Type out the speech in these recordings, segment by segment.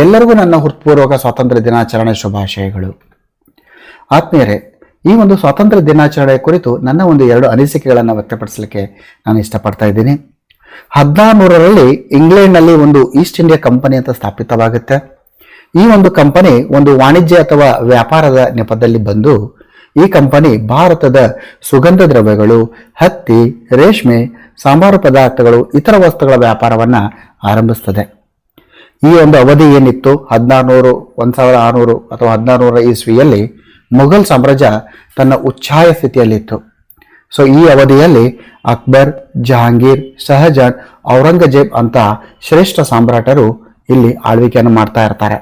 ಎಲ್ಲರಿಗೂ ನನ್ನ ಹೃತ್ಪೂರ್ವಕ ಸ್ವಾತಂತ್ರ್ಯ ದಿನಾಚರಣೆ ಶುಭಾಶಯಗಳು. ಆತ್ಮೀಯರೇ, ಈ ಒಂದು ಸ್ವಾತಂತ್ರ್ಯ ದಿನಾಚರಣೆ ಕುರಿತು ನನ್ನ ಒಂದು ಎರಡು ಅನಿಸಿಕೆಗಳನ್ನು ವ್ಯಕ್ತಪಡಿಸಲಿಕ್ಕೆ ನಾನು ಇಷ್ಟಪಡ್ತಾ ಇದ್ದೀನಿ. ಹದಿನಾರುನೂರರಲ್ಲಿ ಇಂಗ್ಲೆಂಡ್ನಲ್ಲಿ ಒಂದು ಈಸ್ಟ್ ಇಂಡಿಯಾ ಕಂಪನಿ ಅಂತ ಸ್ಥಾಪಿತವಾಗುತ್ತೆ. ಈ ಒಂದು ಕಂಪನಿ ಒಂದು ವಾಣಿಜ್ಯ ಅಥವಾ ವ್ಯಾಪಾರದ ನೆಪದಲ್ಲಿ ಬಂದು, ಈ ಕಂಪನಿ ಭಾರತದ ಸುಗಂಧ ದ್ರವ್ಯಗಳು, ಹತ್ತಿ, ರೇಷ್ಮೆ, ಸಾಂಬಾರು ಪದಾರ್ಥಗಳು, ಇತರ ವಸ್ತುಗಳ ವ್ಯಾಪಾರವನ್ನು ಆರಂಭಿಸ್ತದೆ. ಈ ಒಂದು ಅವಧಿ ಏನಿತ್ತು? ಹದಿನಾರುನೂರು ಒಂದು ಸಾವಿರದ ಆರುನೂರು ಅಥವಾ ಹದಿನಾರುನೂರ ಇಸ್ವಿಯಲ್ಲಿ ಮೊಘಲ್ ಸಾಮ್ರಾಜ್ಯ ತನ್ನ ಉಚ್ಛಾಯ ಸ್ಥಿತಿಯಲ್ಲಿತ್ತು. ಸೊ ಈ ಅವಧಿಯಲ್ಲಿ ಅಕ್ಬರ್, ಜಹಾಂಗೀರ್, ಶಹಜಾನ್, ಔರಂಗಜೇಬ್ ಅಂತ ಶ್ರೇಷ್ಠ ಸಾಮ್ರಾಟರು ಇಲ್ಲಿ ಆಳ್ವಿಕೆಯನ್ನು ಮಾಡ್ತಾ ಇರ್ತಾರೆ.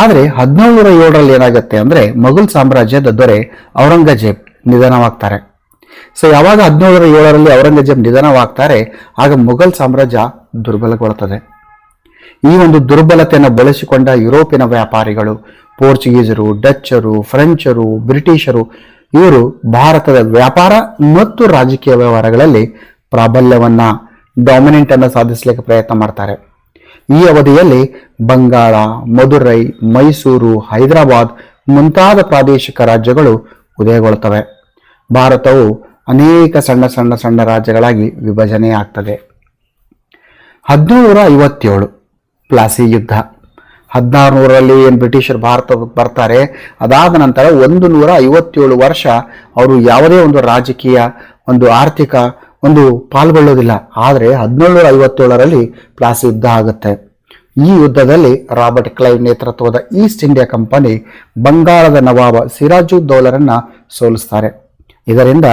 ಆದರೆ ಹದಿನೇಳುನೂರ ಏಳರಲ್ಲಿ ಏನಾಗುತ್ತೆ ಅಂದ್ರೆ ಮೊಘಲ್ ಸಾಮ್ರಾಜ್ಯದ ದೊರೆ ಔರಂಗಜೇಬ್ ನಿಧನವಾಗ್ತಾರೆ. ಸೊ ಯಾವಾಗ ಹದಿನೇಳನೂರ ಏಳರಲ್ಲಿ ಔರಂಗಜೇಬ್ ನಿಧನವಾಗ್ತಾರೆ, ಆಗ ಮೊಘಲ್ ಸಾಮ್ರಾಜ್ಯ ದುರ್ಬಲಗೊಳ್ಳುತ್ತದೆ. ಈ ಒಂದು ದುರ್ಬಲತೆಯನ್ನು ಬಳಸಿಕೊಂಡ ಯುರೋಪಿನ ವ್ಯಾಪಾರಿಗಳು, ಪೋರ್ಚುಗೀಸರು, ಡಚ್ಚರು, ಫ್ರೆಂಚರು, ಬ್ರಿಟಿಷರು, ಇವರು ಭಾರತದ ವ್ಯಾಪಾರ ಮತ್ತು ರಾಜಕೀಯ ವ್ಯವಹಾರಗಳಲ್ಲಿ ಪ್ರಾಬಲ್ಯವನ್ನ ಡಾಮಿನೆಂಟ್ ಅನ್ನು ಸಾಧಿಸಲಿಕ್ಕೆ ಪ್ರಯತ್ನ ಮಾಡ್ತಾರೆ. ಈ ಅವಧಿಯಲ್ಲಿ ಬಂಗಾಳ, ಮದುರೈ, ಮೈಸೂರು, ಹೈದರಾಬಾದ್ ಮುಂತಾದ ಪ್ರಾದೇಶಿಕ ರಾಜ್ಯಗಳು ಉದಯಗೊಳ್ಳುತ್ತವೆ ಭಾರತವು ಅನೇಕ ಸಣ್ಣ ಸಣ್ಣ ಸಣ್ಣ ರಾಜ್ಯಗಳಾಗಿ ವಿಭಜನೆ ಆಗ್ತದೆ ಹದಿನೇಳನೂರ ಐವತ್ತೇಳು ಪ್ಲಾಸಿ ಯುದ್ಧ. ಹದಿನಾರು ನೂರರಲ್ಲಿ ಏನು ಬ್ರಿಟಿಷರು ಭಾರತ ಬರ್ತಾರೆ, ಅದಾದ ನಂತರ ಒಂದು ನೂರ ಐವತ್ತೇಳು ವರ್ಷ ಅವರು ಯಾವುದೇ ಒಂದು ರಾಜಕೀಯ, ಒಂದು ಆರ್ಥಿಕ, ಒಂದು ಪಾಲ್ಗೊಳ್ಳೋದಿಲ್ಲ. ಆದರೆ ಹದಿನೇಳುನೂರ ಐವತ್ತೇಳರಲ್ಲಿ ಪ್ಲಾಸಿ ಯುದ್ಧ ಆಗುತ್ತೆ. ಈ ಯುದ್ಧದಲ್ಲಿ ರಾಬರ್ಟ್ ಕ್ಲೈವ್ ನೇತೃತ್ವದ ಈಸ್ಟ್ ಇಂಡಿಯಾ ಕಂಪನಿ ಬಂಗಾಳದ ನವಾಬ ಸಿರಾಜುದ್ದೌಲರನ್ನು ಸೋಲಿಸ್ತಾರೆ. ಇದರಿಂದ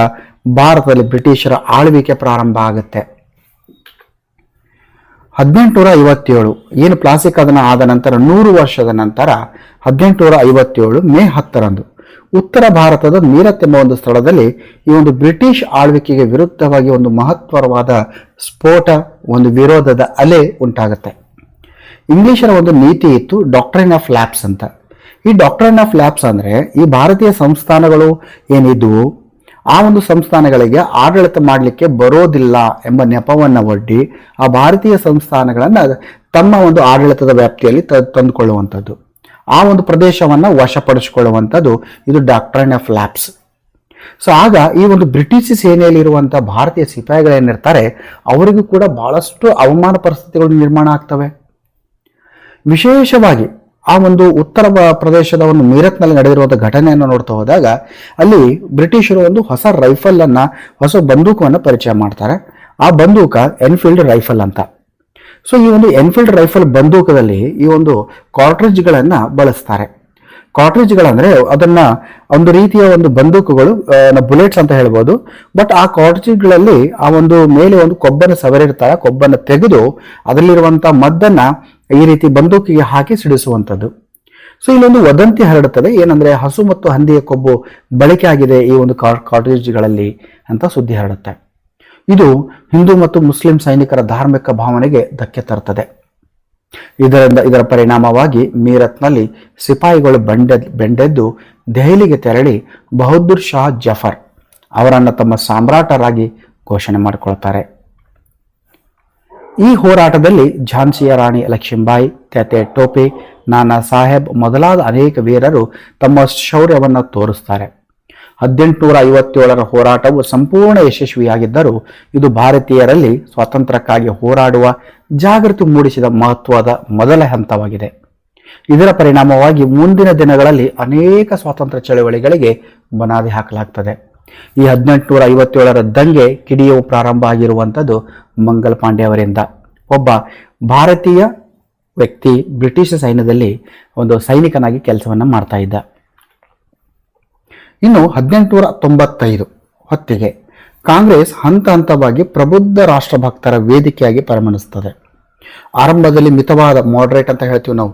ಭಾರತದಲ್ಲಿ ಬ್ರಿಟಿಷರ ಆಳ್ವಿಕೆ ಪ್ರಾರಂಭ ಆಗುತ್ತೆ. ಹದಿನೆಂಟುನೂರ ಐವತ್ತೇಳು ಏನು ಪ್ಲಾಸ್ಟಿಕ್ ಅದನ್ನ ಆದ ನಂತರ ನೂರು ವರ್ಷದ ನಂತರ ಹದಿನೆಂಟುನೂರ ಐವತ್ತೇಳು ಮೇ ಹತ್ತರಂದು. ಉತ್ತರ ಭಾರತದ ಮೀರತ್ ಎಂಬ ಒಂದು ಸ್ಥಳದಲ್ಲಿ ಈ ಒಂದು ಬ್ರಿಟಿಷ್ ಆಳ್ವಿಕೆಗೆ ವಿರುದ್ಧವಾಗಿ ಒಂದು ಮಹತ್ವರವಾದ ಸ್ಫೋಟ, ಒಂದು ವಿರೋಧದ ಅಲೆ ಉಂಟಾಗುತ್ತೆ. ಇಂಗ್ಲಿಷರ ಒಂದು ನೀತಿ ಇತ್ತು ಡಾಕ್ಟ್ರೈನ್ ಆಫ್ ಲ್ಯಾಬ್ಸ್ ಅಂತ. ಈ ಡಾಕ್ಟ್ರೈನ್ ಆಫ್ ಲ್ಯಾಬ್ಸ್ ಅಂದ್ರೆ ಈ ಭಾರತೀಯ ಸಂಸ್ಥಾನಗಳು ಏನಿದ್ವು? ಆ ಒಂದು ಸಂಸ್ಥಾನಗಳಿಗೆ ಆಡಳಿತ ಮಾಡಲಿಕ್ಕೆ ಬರೋದಿಲ್ಲ ಎಂಬ ನೆಪವನ್ನು ಒಡ್ಡಿ ಆ ಭಾರತೀಯ ಸಂಸ್ಥಾನಗಳನ್ನು ತಮ್ಮ ಒಂದು ಆಡಳಿತದ ವ್ಯಾಪ್ತಿಯಲ್ಲಿ ತ ತಂದುಕೊಳ್ಳುವಂಥದ್ದು. ಆ ಒಂದು ಪ್ರದೇಶವನ್ನು ವಶಪಡಿಸಿಕೊಳ್ಳುವಂಥದ್ದು ಇದು ಡಾಕ್ಟ್ರೈನ್ ಆಫ್ ಲ್ಯಾಬ್ಸ್ ಸೊ ಆಗ ಈ ಒಂದು ಬ್ರಿಟಿಷ್ ಸೇನೆಯಲ್ಲಿರುವಂಥ ಭಾರತೀಯ ಸಿಪಾಯಿಗಳೇನಿರ್ತಾರೆ ಅವರಿಗೂ ಕೂಡ ಬಹಳಷ್ಟು ಅವಮಾನ ಪರಿಸ್ಥಿತಿಗಳು ನಿರ್ಮಾಣ ಆಗ್ತವೆ. ವಿಶೇಷವಾಗಿ ಆ ಒಂದು ಉತ್ತರ ಪ್ರದೇಶದ ಒಂದು ಮೀರತ್ನಲ್ಲಿ ನಡೆದಿರುವಂಥ ಘಟನೆಯನ್ನು ನೋಡ್ತಾ ಹೋದಾಗ ಅಲ್ಲಿ ಬ್ರಿಟಿಷರು ಒಂದು ಹೊಸ ರೈಫಲ್ ಅನ್ನ, ಹೊಸ ಬಂದೂಕವನ್ನು ಪರಿಚಯ ಮಾಡ್ತಾರೆ. ಆ ಬಂದೂಕ ಎನ್ಫೀಲ್ಡ್ ರೈಫಲ್ ಅಂತ. ಸೊ ಈ ಒಂದು ಎನ್ಫೀಲ್ಡ್ ರೈಫಲ್ ಬಂದೂಕದಲ್ಲಿ ಈ ಒಂದು ಕಾರ್ಟ್ರಿಜ್ಗಳನ್ನು ಬಳಸ್ತಾರೆ. ಕಾರ್ಟ್ರಿಜ್ಗಳಂದ್ರೆ ಅದನ್ನ ಒಂದು ರೀತಿಯ ಒಂದು ಬಂದೂಕುಗಳು ಬುಲೆಟ್ಸ್ ಅಂತ ಹೇಳ್ಬೋದು. ಬಟ್ ಆ ಕಾರ್ಟ್ರಿಜ್ಗಳಲ್ಲಿ ಆ ಒಂದು ಮೇಲೆ ಒಂದು ಕೊಬ್ಬನ್ನು ಸವರಿರ್ತಾರೆ. ಕೊಬ್ಬನ್ನು ತೆಗೆದು ಅದರಲ್ಲಿರುವಂತ ಮದ್ದನ್ನ ಈ ರೀತಿ ಬಂದೂಕಿಗೆ ಹಾಕಿ ಸಿಡಿಸುವಂಥದ್ದು. ಸೊ ಇಲ್ಲೊಂದು ವದಂತಿ ಹರಡುತ್ತದೆ. ಏನಂದ್ರೆ ಹಸು ಮತ್ತು ಹಂದಿಯ ಕೊಬ್ಬು ಬಳಕೆ ಆಗಿದೆ ಈ ಒಂದು ಕಾಟೇಜ್ಗಳಲ್ಲಿ ಅಂತ ಸುದ್ದಿ ಹರಡುತ್ತೆ. ಇದು ಹಿಂದೂ ಮತ್ತು ಮುಸ್ಲಿಂ ಸೈನಿಕರ ಧಾರ್ಮಿಕ ಭಾವನೆಗೆ ಧಕ್ಕೆ ತರುತ್ತದೆ ಇದರಿಂದ ಇದರ ಪರಿಣಾಮವಾಗಿ ಮೀರತ್ನಲ್ಲಿ ಸಿಪಾಯಿಗಳು ಬಂಡೆ, ಬೆಂಡೆದ್ದು ದೆಹಲಿಗೆ ತೆರಳಿ ಬಹದ್ದೂರ್ ಶಾ ಜಫರ್ ಅವರನ್ನು ತಮ್ಮ ಸಾಮ್ರಾಟರಾಗಿ ಘೋಷಣೆ ಮಾಡಿಕೊಳ್ತಾರೆ. ಈ ಹೋರಾಟದಲ್ಲಿ ಝಾನ್ಸಿಯ ರಾಣಿ ಲಕ್ಷ್ಮೀಬಾಯಿ ತೆತೆ ಟೋಪೆ, ನಾನಾ ಸಾಹೇಬ್ ಮೊದಲಾದ ಅನೇಕ ವೀರರು ತಮ್ಮ ಶೌರ್ಯವನ್ನು ತೋರಿಸ್ತಾರೆ. ಹದಿನೆಂಟುನೂರ ಐವತ್ತೇಳರ ಹೋರಾಟವು ಸಂಪೂರ್ಣ ಯಶಸ್ವಿಯಾಗಿದ್ದರೂ ಇದು ಭಾರತೀಯರಲ್ಲಿ ಸ್ವಾತಂತ್ರ್ಯಕ್ಕಾಗಿ ಹೋರಾಡುವ, ಜಾಗೃತಿ ಮೂಡಿಸಿದ ಮಹತ್ವದ ಮೊದಲ ಹಂತವಾಗಿದೆ. ಇದರ ಪರಿಣಾಮವಾಗಿ ಮುಂದಿನ ದಿನಗಳಲ್ಲಿ ಅನೇಕ ಸ್ವಾತಂತ್ರ್ಯ ಚಳವಳಿಗಳಿಗೆ ಬುನಾದಿ ಹಾಕಲಾಗ್ತದೆ. ಈ ಹದಿನೆಂಟುನೂರ ಐವತ್ತೇಳರ ದಂಗೆ ಕಿಡಿಯವು ಪ್ರಾರಂಭ ಆಗಿರುವಂಥದ್ದು ಮಂಗಲ್ ಪಾಂಡೆ ಅವರಿಂದ. ಒಬ್ಬ ಭಾರತೀಯ ವ್ಯಕ್ತಿ ಬ್ರಿಟಿಷ್ ಸೈನ್ಯದಲ್ಲಿ ಒಂದು ಸೈನಿಕನಾಗಿ ಕೆಲಸವನ್ನು ಮಾಡ್ತಾ ಇದ್ದ. ಇನ್ನು ಹದಿನೆಂಟುನೂರ ತೊಂಬತ್ತೈದು ಹೊತ್ತಿಗೆ ಕಾಂಗ್ರೆಸ್ ಹಂತ ಹಂತವಾಗಿ ಪ್ರಬುದ್ಧ ರಾಷ್ಟ್ರಭಕ್ತರ ವೇದಿಕೆಯಾಗಿ ಪರಿಗಣಿಸುತ್ತದೆ ಆರಂಭದಲ್ಲಿ ಮಿತವಾದ ಮಾಡ್ರೇಟ್ ಅಂತ ಹೇಳ್ತೀವಿ ನಾವು.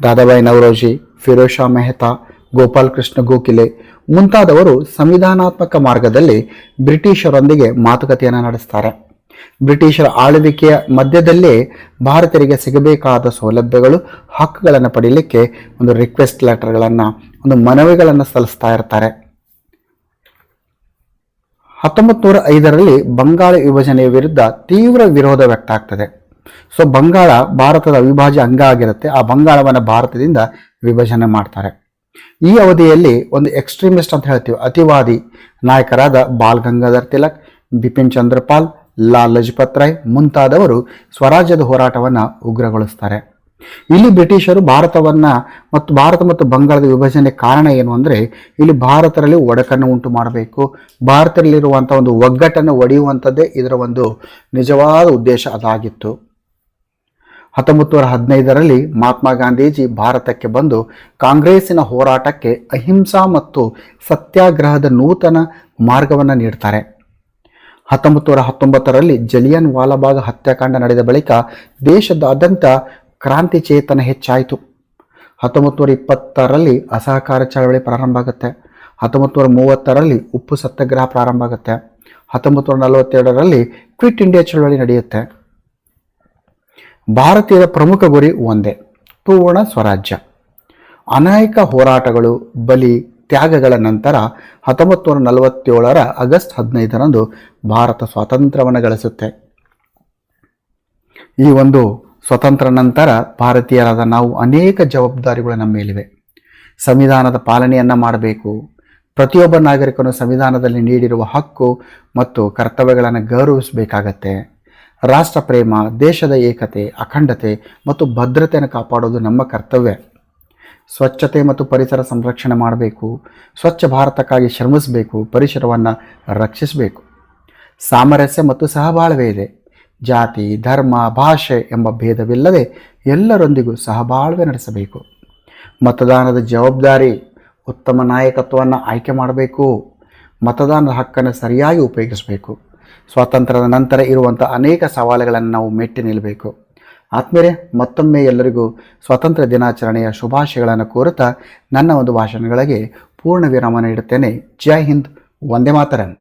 ದಾದಾಬಾಯಿ ನವರೋಜಿ, ಫಿರೋಜ್ ಶಾ ಮೆಹ್ತಾ ಗೋಪಾಲ್ ಕೃಷ್ಣ ಗೋಖಲೆ ಮುಂತಾದವರು ಸಂವಿಧಾನಾತ್ಮಕ ಮಾರ್ಗದಲ್ಲಿ ಬ್ರಿಟಿಷರೊಂದಿಗೆ ಮಾತುಕತೆಯನ್ನು ನಡೆಸ್ತಾರೆ. ಬ್ರಿಟಿಷರ ಆಳ್ವಿಕೆಯ ಮಧ್ಯದಲ್ಲೇ ಭಾರತೀಯರಿಗೆ ಸಿಗಬೇಕಾದ ಸೌಲಭ್ಯಗಳು, ಹಕ್ಕುಗಳನ್ನು ಪಡೀಲಿಕ್ಕೆ ಒಂದು ರಿಕ್ವೆಸ್ಟ್ ಲೆಟರ್ಗಳನ್ನು ಒಂದು ಮನವಿಗಳನ್ನು ಸಲ್ಲಿಸ್ತಾ ಇರ್ತಾರೆ. ಹತ್ತೊಂಬತ್ತು ನೂರ ಐದರಲ್ಲಿ ಬಂಗಾಳ ವಿಭಜನೆಯ ವಿರುದ್ಧ ತೀವ್ರ ವಿರೋಧ ವ್ಯಕ್ತ ಆಗ್ತದೆ ಸೊ, ಬಂಗಾಳ ಭಾರತದ ಅವಿಭಾಜ್ಯ ಅಂಗ ಆಗಿರುತ್ತೆ. ಆ ಬಂಗಾಳವನ್ನು ಭಾರತದಿಂದ ವಿಭಜನೆ ಮಾಡ್ತಾರೆ. ಈ ಅವಧಿಯಲ್ಲಿ ಒಂದು ಎಕ್ಸ್ಟ್ರೀಮಿಸ್ಟ್ ಅಂತ ಹೇಳ್ತೀವಿ, ಅತಿವಾದಿ ನಾಯಕರಾದ ಬಾಲ್ ಗಂಗಾಧರ್ ತಿಲಕ್, ಬಿಪಿನ್ ಚಂದ್ರಪಾಲ್, ಲಾಲ್ ಲಜಪತ್ ರಾಯ್ ಮುಂತಾದವರು ಸ್ವರಾಜ್ಯದ ಹೋರಾಟವನ್ನು ಉಗ್ರಗೊಳಿಸ್ತಾರೆ. ಇಲ್ಲಿ ಬ್ರಿಟಿಷರು ಭಾರತವನ್ನ ಮತ್ತು ಭಾರತ ಮತ್ತು ಬಂಗಾಳದ ವಿಭಜನೆ ಕಾರಣ ಏನು ಅಂದರೆ, ಇಲ್ಲಿ ಭಾರತದಲ್ಲಿ ಒಡಕನ್ನು ಉಂಟು ಮಾಡಬೇಕು. ಭಾರತದಲ್ಲಿರುವಂಥ ಒಂದು ಒಗ್ಗಟ್ಟನ್ನು ಒಡೆಯುವಂಥದ್ದೇ ಇದರ ಒಂದು ನಿಜವಾದ ಉದ್ದೇಶ ಅದಾಗಿತ್ತು. ಹತ್ತೊಂಬತ್ತು ನೂರ ಹದಿನೈದರಲ್ಲಿ ಮಹಾತ್ಮ ಗಾಂಧೀಜಿ ಭಾರತಕ್ಕೆ ಬಂದು ಕಾಂಗ್ರೆಸ್ಸಿನ ಹೋರಾಟಕ್ಕೆ ಅಹಿಂಸಾ ಮತ್ತು ಸತ್ಯಾಗ್ರಹದ ನೂತನ ಮಾರ್ಗವನ್ನು ನೀಡ್ತಾರೆ. ಹತ್ತೊಂಬತ್ತು ನೂರ ಹತ್ತೊಂಬತ್ತರಲ್ಲಿ ಜಲಿಯನ್ ವಾಲಾಬಾಗ್ ಹತ್ಯಾಕಾಂಡ ನಡೆದ ಬಳಿಕ ದೇಶದಾದ್ಯಂತ ಕ್ರಾಂತಿ ಚೇತನ ಹೆಚ್ಚಾಯಿತು. ಹತ್ತೊಂಬತ್ತು ನೂರ ಇಪ್ಪತ್ತರಲ್ಲಿ ಅಸಹಕಾರ ಚಳವಳಿ ಪ್ರಾರಂಭ ಆಗುತ್ತೆ. ಹತ್ತೊಂಬತ್ತು ನೂರ ಮೂವತ್ತರಲ್ಲಿ ಉಪ್ಪು ಸತ್ಯಾಗ್ರಹ ಪ್ರಾರಂಭ ಆಗುತ್ತೆ. ಹತ್ತೊಂಬತ್ತು ನೂರ ನಲವತ್ತೆರಡರಲ್ಲಿ ಕ್ವಿಟ್ ಇಂಡಿಯಾ ಚಳವಳಿ ನಡೆಯುತ್ತೆ. ಭಾರತೀಯರ ಪ್ರಮುಖ ಗುರಿ ಒಂದೇ ಪೂರ್ಣ ಸ್ವರಾಜ್ಯ. ಅನೇಕ ಹೋರಾಟಗಳು, ಬಲಿ ತ್ಯಾಗಗಳ ನಂತರ ಹತ್ತೊಂಬತ್ತು ನೂರ ನಲವತ್ತೇಳರ ಆಗಸ್ಟ್ ಹದಿನೈದರಂದು ಭಾರತ ಸ್ವಾತಂತ್ರ್ಯವನ್ನು ಗಳಿಸುತ್ತೆ. ಈ ಒಂದು ಸ್ವತಂತ್ರ ನಂತರ ಭಾರತೀಯರಾದ ನಾವು ಅನೇಕ ಜವಾಬ್ದಾರಿಗಳು ನಮ್ಮ ಮೇಲಿವೆ. ಸಂವಿಧಾನದ ಪಾಲನೆಯನ್ನು ಮಾಡಬೇಕು. ಪ್ರತಿಯೊಬ್ಬ ನಾಗರಿಕನು ಸಂವಿಧಾನದಲ್ಲಿ ನೀಡಿರುವ ಹಕ್ಕು ಮತ್ತು ಕರ್ತವ್ಯಗಳನ್ನು ಗೌರವಿಸಬೇಕಾಗತ್ತೆ. ರಾಷ್ಟ್ರ ಪ್ರೇಮ ದೇಶದ ಏಕತೆ, ಅಖಂಡತೆ ಮತ್ತು ಭದ್ರತೆಯನ್ನು ಕಾಪಾಡೋದು ನಮ್ಮ ಕರ್ತವ್ಯ. ಸ್ವಚ್ಛತೆ ಮತ್ತು ಪರಿಸರ ಸಂರಕ್ಷಣೆ ಮಾಡಬೇಕು. ಸ್ವಚ್ಛ ಭಾರತಕ್ಕಾಗಿ ಶ್ರಮಿಸಬೇಕು, ಪರಿಸರವನ್ನು ರಕ್ಷಿಸಬೇಕು. ಸಾಮರಸ್ಯ ಮತ್ತು ಸಹಬಾಳ್ವೆ ಇದೆ. ಜಾತಿ, ಧರ್ಮ, ಭಾಷೆ ಎಂಬ ಭೇದವಿಲ್ಲದೆ ಎಲ್ಲರೊಂದಿಗೂ ಸಹಬಾಳ್ವೆ ನಡೆಸಬೇಕು. ಮತದಾನದ ಜವಾಬ್ದಾರಿ, ಉತ್ತಮ ನಾಯಕತ್ವವನ್ನು ಆಯ್ಕೆ ಮಾಡಬೇಕು. ಮತದಾನದ ಹಕ್ಕನ್ನು ಸರಿಯಾಗಿ ಉಪಯೋಗಿಸಬೇಕು. ಸ್ವಾತಂತ್ರ್ಯದ ನಂತರ ಇರುವಂಥ ಅನೇಕ ಸವಾಲುಗಳನ್ನು ನಾವು ಮೆಟ್ಟಿ ನಿಲ್ಲಬೇಕು. ಆತ್ಮೀಯರೇ, ಮತ್ತೊಮ್ಮೆ ಎಲ್ಲರಿಗೂ ಸ್ವಾತಂತ್ರ್ಯ ದಿನಾಚರಣೆಯ ಶುಭಾಶಯಗಳನ್ನು ಕೋರುತ್ತಾ ನನ್ನ ಒಂದು ಭಾಷಣಗಳಿಗೆ ಪೂರ್ಣ ವಿರಾಮ ನೀಡುತ್ತೇನೆ. ಜೈ ಹಿಂದ್, ವಂದೇ ಮಾತರಂ.